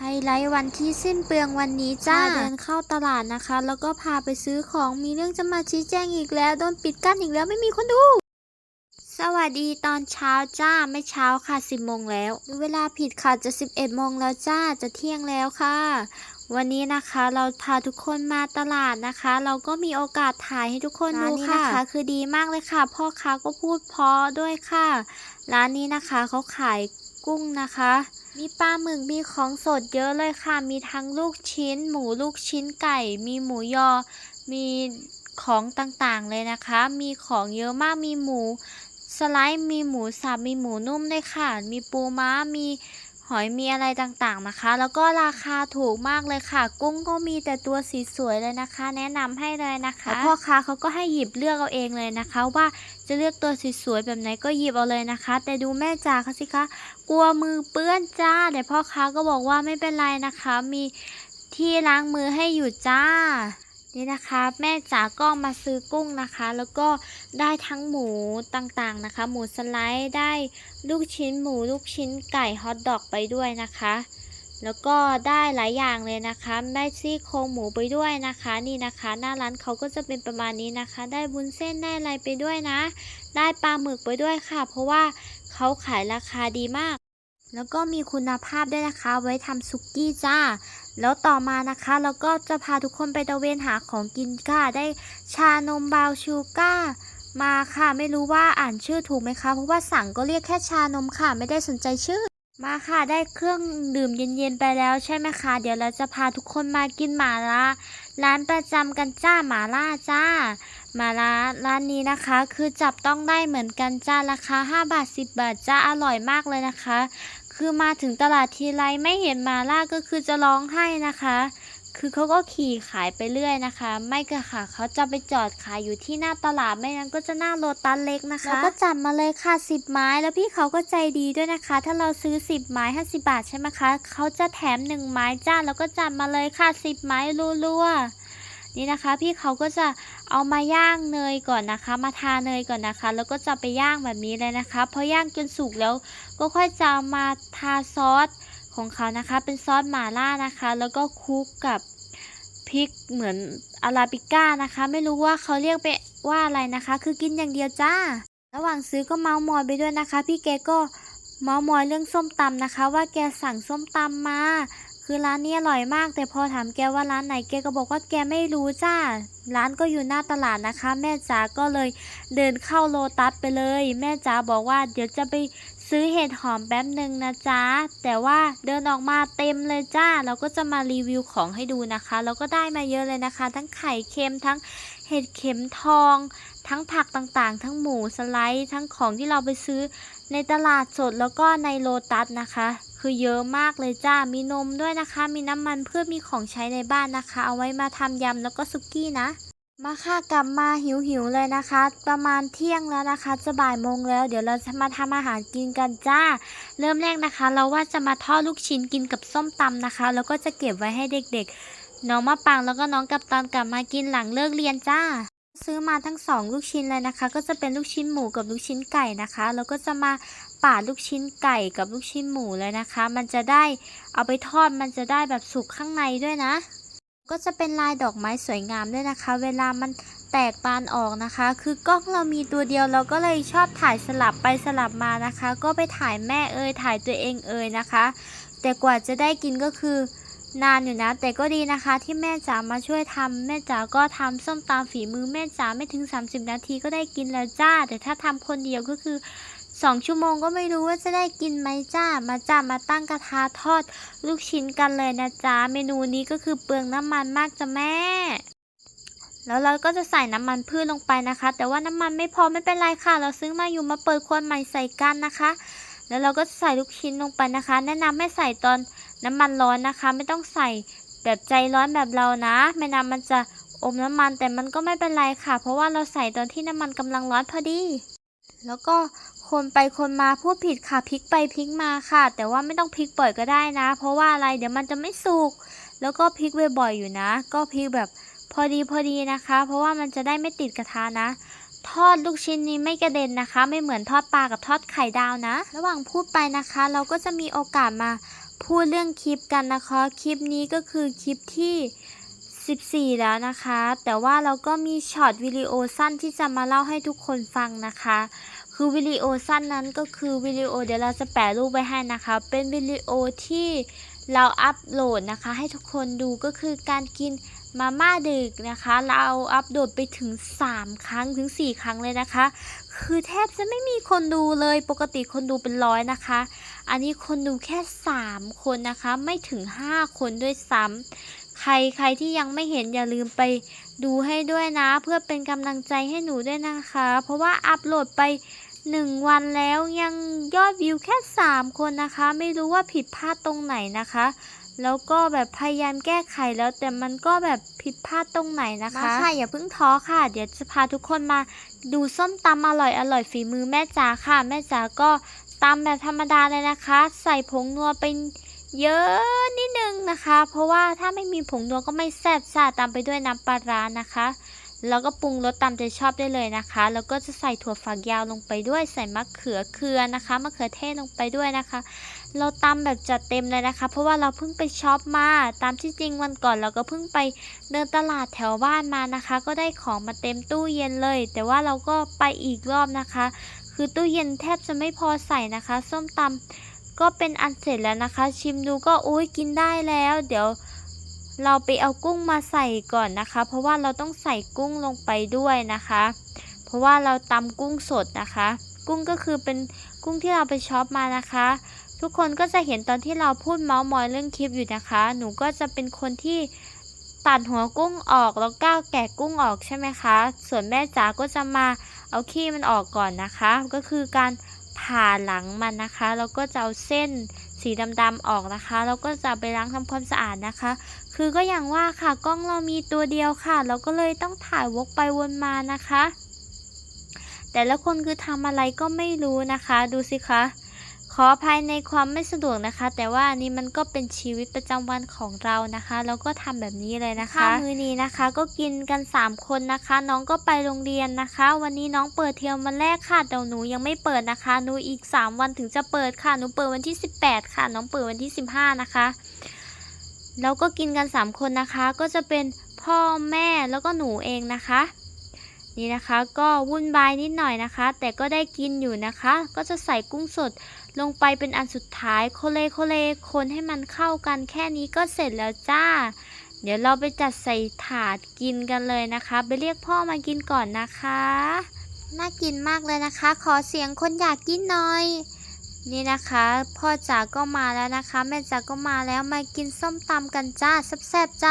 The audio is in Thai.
ไฮไลท์วันที่สิ้นเปลืองวันนี้จ้าเดินเข้าตลาดนะคะ แล้วก็พาไปซื้อของมีเรื่องจะมาชี้แจงอีกแล้วโดนปิดกั้นอีกแล้วไม่มีคนดูสวัสดีตอนเช้าจ้าไม่เช้าค่ะสิบโมงแล้วดูเวลาผิดค่ะจะสิบเอ็ดโมงแล้วจ้าจะเที่ยงแล้วค่ะ วันนี้นะคะเราพาทุกคนมาตลาดนะคะ เราก็มีโอกาสถ่ายให้ทุกคนดูค่ะนะคะ คือดีมากเลยค่ะ พ่อค้าก็พูดเพราะด้วยค่ะ ร้านนี้นะคะเขาขายกุ้งนะคะ มีปลาหมึกมีของสดเยอะเลยค่ะ มีทั้งลูกชิ้น หมูลูกชิ้นไก่ มีหมูยอ มีของต่างๆเลยนะคะ มีของเยอะมาก มีหมูสไลด์ มีหมูสับ มีหมูนุ่มด้วยค่ะ มีปูม้า มี หอยมีอะไรต่างๆนะคะ แล้วก็ราคาถูกมากเลยค่ะ กุ้งก็มีแต่ตัวสีสวยเลยนะคะ แนะนำให้เลยนะคะพ่อค้าเขาก็ให้หยิบเลือกเอาเองเลยนะคะ ว่าจะเลือกตัวสวยๆแบบไหนก็หยิบเอาเลยนะคะ แต่ดูแม่จ๋าเขาสิคะกลัวมือเปื้อนจ้าแต่พ่อค้าก็บอกว่าไม่เป็นไรนะคะ มีที่ล้างมือให้อยู่จ้า นี่นะคะ แม่จ๋าก็มาซื้อกุ้งนะคะ แล้วก็ได้ทั้งหมูต่างๆนะคะ หมูสไลด์ได้ลูกชิ้นหมูลูกชิ้นไก่ฮอทดอกไปด้วยนะคะ แล้วก็ได้หลายอย่างเลยนะคะได้ซี่โครงหมูไปด้วยนะคะ นี่นะคะ หน้าร้านเขาก็จะเป็นประมาณนี้นะคะ ได้บุญเส้นได้อะไรไปด้วยนะ ได้ปลาหมึกไปด้วยค่ะ เพราะว่าเขาขายราคาดีมาก แล้วก็มีคุณภาพด้วยนะคะ ไว้ทำซุกี้จ้า แล้วต่อมานะคะ เราก็จะพาทุกคนไปตะเวนหาของกินค่ะ ได้ชานมบาวชูก้ามาค่ะ ไม่รู้ว่าอ่านชื่อถูกไหมคะ เพราะว่าสั่งก็เรียกแค่ชานมค่ะ ไม่ได้สนใจชื่อ มาค่ะได้เครื่องดื่มเย็นๆไปแล้วใช่ไหมคะ เดี๋ยวเราจะพาทุกคนมากินหมาล่าร้านประจำกันจ้าหมาล่าจ้าหมาล่าร้านนี้นะคะ คือจับต้องได้เหมือนกันจ้าราคา 5 บาท 10 บาทจ้าอร่อยมากเลยนะคะ คือมาถึงตลาดทีไรไม่เห็นหมาล่าก็คือจะร้องไห้นะคะ คือเขาก็ขี่ขายไปเรื่อยนะคะ ไม่ก็ค่ะเขาจะไปจอดขายอยู่ที่หน้าตลาดไม่งั้นก็จะหน้าโลตัสเล็กนะคะแล้วก็จัดมาเลยค่ะสิบไม้แล้วพี่เขาก็ใจดีด้วยนะคะ ถ้าเราซื้อสิบไม้ห้าสิบาทใช่ไหมคะเขาจะแถมหนึ่งไม้จ้าแล้วก็จัดมาเลยค่ะสิบไม้รัวๆนี่นะคะ พี่เขาก็จะเอามาย่างเนยก่อนนะคะ มาทาเนยก่อนนะคะ แล้วก็จะไปย่างแบบนี้เลยนะคะพอย่างจนสุกแล้วก็ค่อยจะมาทาซอส ของเขานะคะ เป็นซอสหม่าล่านะคะ แล้วก็คลุกกับพริกเหมือนอาราบิก้านะคะ ไม่รู้ว่าเขาเรียกไปว่าอะไรนะคะ คือกินอย่างเดียวจ้า ระหว่างซื้อก็เมาส์มอยไปด้วยนะคะ พี่แกก็เมาส์มอยเรื่องส้มตำนะคะ ว่าแกสั่งส้มตำมา คือร้านนี้อร่อยมาก แต่พอถามแกว่าร้านไหนแกก็บอกว่าแกไม่รู้จ้า ร้านก็อยู่หน้าตลาดนะคะ แม่จ๋าก็เลยเดินเข้าโลตัสไปเลย แม่จ๋าบอกว่าเดี๋ยวจะไป ซื้อเห็ดหอมแป๊บหนึ่งนะจ๊ะ แต่ว่าเดินออกมาเต็มเลยจ้า เราก็จะมารีวิวของให้ดูนะคะ เราก็ได้มาเยอะเลยนะคะ ทั้งไข่เค็มทั้งเห็ดเข็มทอง ทั้งผักต่างๆ ทั้งหมูสไลด์ ทั้งของที่เราไปซื้อในตลาดสดแล้วก็ในโลตัสนะคะ คือเยอะมากเลยจ้า มีนมด้วยนะคะ มีน้ำมันเพื่อมีของใช้ในบ้านนะคะ เอาไว้มาทำยำแล้วก็ซุกี้นะ มาค่ะกลับมาหิวหิวๆเลยนะคะ ประมาณเที่ยงแล้วนะคะ จะบ่ายโมงแล้ว เดี๋ยวเราจะมาทำอาหารกินกันจ้า เริ่มแรกนะคะ เราว่าจะมาทอดลูกชิ้นกินกับส้มตำนะคะ แล้วก็จะเก็บไว้ให้เด็กๆ น้องมะปางแล้วก็น้องกับตอนกลับมากินหลังเลิกเรียนจ้า ซื้อมาทั้งสองลูกชิ้นเลยนะคะ ก็จะเป็นลูกชิ้นหมูกับลูกชิ้นไก่นะคะ แล้วก็จะมาปาดลูกชิ้นไก่กับลูกชิ้นหมูเลยนะคะ มันจะได้เอาไปทอดมันจะได้แบบสุกข้างในด้วยนะ ก็จะเป็นลายดอกไม้สวยงามด้วยนะคะ เวลามันแตกปานออกนะคะ คือกล้องเรามีตัวเดียวเราก็เลยชอบถ่ายสลับไปสลับมานะคะ ก็ไปถ่ายแม่เอ่ยถ่ายตัวเองเอ่ยนะคะ แต่กว่าจะได้กินก็คือนานอยู่นะ แต่ก็ดีนะคะที่แม่จ๋ามาช่วยทำแม่จ๋าก็ทำส้มตำฝีมือแม่จ๋าไม่ถึง 30 นาทีก็ได้กินแล้วจ้า แต่ถ้าทำคนเดียวก็คือ สองชั่วโมงก็ไม่รู้ว่าจะได้กินไหมจ้า มาจ้ามาตั้งกระทะทอด ลูกชิ้นกันเลยนะจ๊ะเมนูนี้ก็คือเปลืองน้ำมันมากจ้ะแม่ แล้วเราก็จะใส่น้ำมันพืชลงไปนะคะ แต่ว่าน้ำมันไม่พอไม่เป็นไรค่ะ เราซื้อมาอยู่มาเปิดขวดใหม่ใส่กันนะคะ แล้วเราก็ใส่ลูกชิ้นลงไปนะคะ แนะนำให้ใส่ตอนน้ำมันร้อนนะคะ ไม่ต้องใส่แบบใจร้อนแบบเรานะ ไม่นั้นมันจะอมน้ำมันแต่มันก็ไม่เป็นไรค่ะ เพราะว่าเราใส่ตอนที่น้ำมันกำลังร้อนพอดี แล้วก็ คนไปคนมาพูดผิดค่ะพลิกไปพลิกมาค่ะ แต่ว่าไม่ต้องพลิกบ่อยก็ได้นะ เพราะว่าอะไรเดี๋ยวมันจะไม่สุกแล้วก็พลิกบ่อยๆอยู่นะ ก็พลิกแบบพอดีพอดีนะคะ เพราะว่ามันจะได้ไม่ติดกระทะนะ ทอดลูกชิ้นนี้ไม่กระเด็นนะคะ ไม่เหมือนทอดปลากับทอดไข่ดาวนะ ระหว่างพูดไปนะคะ เราก็จะมีโอกาสมาพูดเรื่องคลิปกันนะคะ คลิปนี้ก็คือคลิปที่ 14 แล้วนะคะ แต่ว่าเราก็มีช็อตวิดีโอสั้นที่จะมาเล่าให้ทุกคนฟังนะคะ คือวิดีโอสั้นนั้นก็คือวิดีโอเดี๋ยวเราจะแปะรูปไว้ให้นะคะ เป็นวิดีโอที่เราอัปโหลดนะคะ ให้ทุกคนดูก็คือการกินมาม่าดึกนะคะ เราอัปโหลดไปถึง 3 ครั้งถึง 4 ครั้งเลยนะคะ คือแทบจะไม่มีคนดูเลยปกติคนดูเป็นร้อยนะคะ อันนี้คนดูแค่ 3 คนนะคะ ไม่ถึง 5 คนด้วยซ้ำใครใครที่ยังไม่เห็นอย่าลืมไปดูให้ด้วยนะ เพื่อเป็นกำลังใจให้หนูด้วยนะคะ เพราะว่าอัปโหลดไป 1 วันแล้วยังยอดวิวแค่ 3 คนนะคะ ไม่รู้ว่าผิดพลาดตรงไหนนะคะ แล้วก็แบบพยายามแก้ไขแล้วแต่มันก็แบบผิดพลาดตรงไหนนะคะมาค่ะอย่าเพิ่งท้อค่ะ เดี๋ยวจะพาทุกคนมาดูส้มตำอร่อยอร่อยฝีมือแม่จ๋าค่ะ แม่จ๋าก็ตำแบบธรรมดาเลยนะคะ ใส่ผงนัวเป็นเยอะนิดนึงนะคะ เพราะว่าถ้าไม่มีผงนัวก็ไม่แซ่บซ่าตามไปด้วยน้ำปลาร้านะคะ แล้วก็ปรุงรสตามใจชอบได้เลยนะคะ แล้วก็จะใส่ถั่วฝักยาวลงไปด้วย ใส่มะเขือเคือนะคะ มะเขือเทศลงไปด้วยนะคะ เราตำแบบจัดเต็มเลยนะคะ เพราะว่าเราเพิ่งไปช็อปมา ตามที่จริงวันก่อนเราก็เพิ่งไปเดินตลาดแถวบ้านมานะคะ ก็ได้ของมาเต็มตู้เย็นเลย แต่ว่าเราก็ไปอีกรอบนะคะ คือตู้เย็นแทบจะไม่พอใส่นะคะ ส้มตำก็เป็นอันเสร็จแล้วนะคะ ชิมดูก็โอ้ยกินได้แล้ว เดี๋ยว เราไปเอากุ้งมาใส่ก่อนนะคะ เพราะว่าเราต้องใส่กุ้งลงไปด้วยนะคะ เพราะว่าเราตำกุ้งสดนะคะ กุ้งก็คือเป็นกุ้งที่เราไปช็อปมานะคะ ทุกคนก็จะเห็นตอนที่เราพูดเมาส์มอยเรื่องคลิปอยู่นะคะ หนูก็จะเป็นคนที่ตัดหัวกุ้งออกแล้วก้าวแกะกุ้งออกใช่ไหมคะ ส่วนแม่จ๋าก็จะมาเอาขี้มันออกก่อนนะคะ ก็คือการผ่าหลังมันนะคะ แล้วก็จะเอาเส้น สีดำๆออกนะคะแล้วก็จะไปล้างทำความสะอาดนะคะ คือก็อย่างว่าค่ะกล้องเรามีตัวเดียวค่ะ เราก็เลยต้องถ่ายวกไปวนมานะคะ แต่ละคนคือทำอะไรก็ไม่รู้นะคะ ดูสิคะ ขออภัยในความไม่สะดวกนะคะ แต่ว่าอันนี้มันก็เป็นชีวิตประจำวันของเรานะคะแล้วก็ทำแบบนี้เลยนะคะมื้อนี้นะคะ ก็กินกัน 3 คนนะคะ น้องก็ไปโรงเรียนนะคะ วันนี้น้องเปิดเทอมวันแรกค่ะแต่หนูยังไม่เปิดนะคะหนูอีก 3 วันถึงจะเปิดค่ะหนูเปิดวันที่ 18 ค่ะ น้องเปิดวันที่ 15 นะคะแล้วก็กินกัน 3 คนนะคะ ก็จะเป็นพ่อแม่แล้วก็หนูเองนะคะนี่นะคะก็วุ่นวายนิดหน่อยนะคะ แต่ก็ได้กินอยู่นะคะ ก็จะใส่กุ้งสด ลงไปเป็นอันสุดท้ายโคเลโคเลคนให้มันเข้ากันแค่นี้ก็เสร็จแล้วจ้า เดี๋ยวเราไปจัดใส่ถาดกินกันเลยนะคะ ไปเรียกพ่อมากินก่อนนะคะ น่ากินมากเลยนะคะ ขอเสียงคนอยากกินหน่อย นี่นะคะ พ่อจ๋าก็มาแล้วนะคะ แม่จ๋าก็มาแล้วมากินส้มตำกันจ้าแซ่บๆจ้า